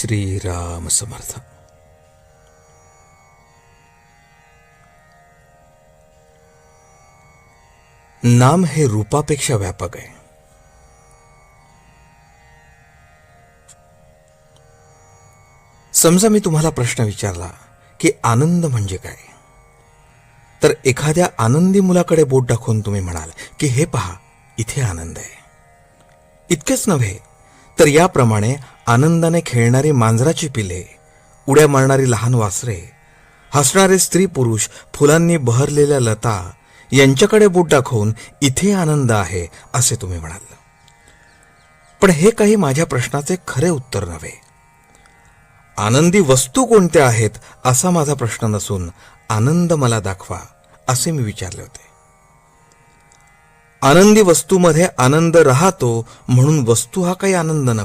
श्रीराम समर्थ। नाम हे रूपापेक्षा व्यापक आहे। समजा मी तुम्हाला प्रश्न विचारला की आनंद म्हणजे काय? तर एखाद्या आनंदी मुलाकडे बोट दाखवून तुम्ही म्हणाल की हे पहा इथे आनंद आहे. इतकेच नव्हे तर याप्रमाणे आनंदाने खेळणारी मांजराची पिले उड्या मारणारी लहान वासरे हसणारे स्त्री पुरुष फुलांनी बहरलेल्या लता यांच्याकडे बोट दाखवून इथे आनंद आहे असे तुम्ही म्हणाल. पण हे काही माझ्या प्रश्नाचे खरे उत्तर नव्हे. आनंदी वस्तू कोणत्या आहेत असा माझा प्रश्न नसून आनंद मला दाखवा असे मी विचारले होते. आनंदी वस्तूमध्ये आनंद राहतो म्हणून वस्तू हा काही आनंद नव्हे.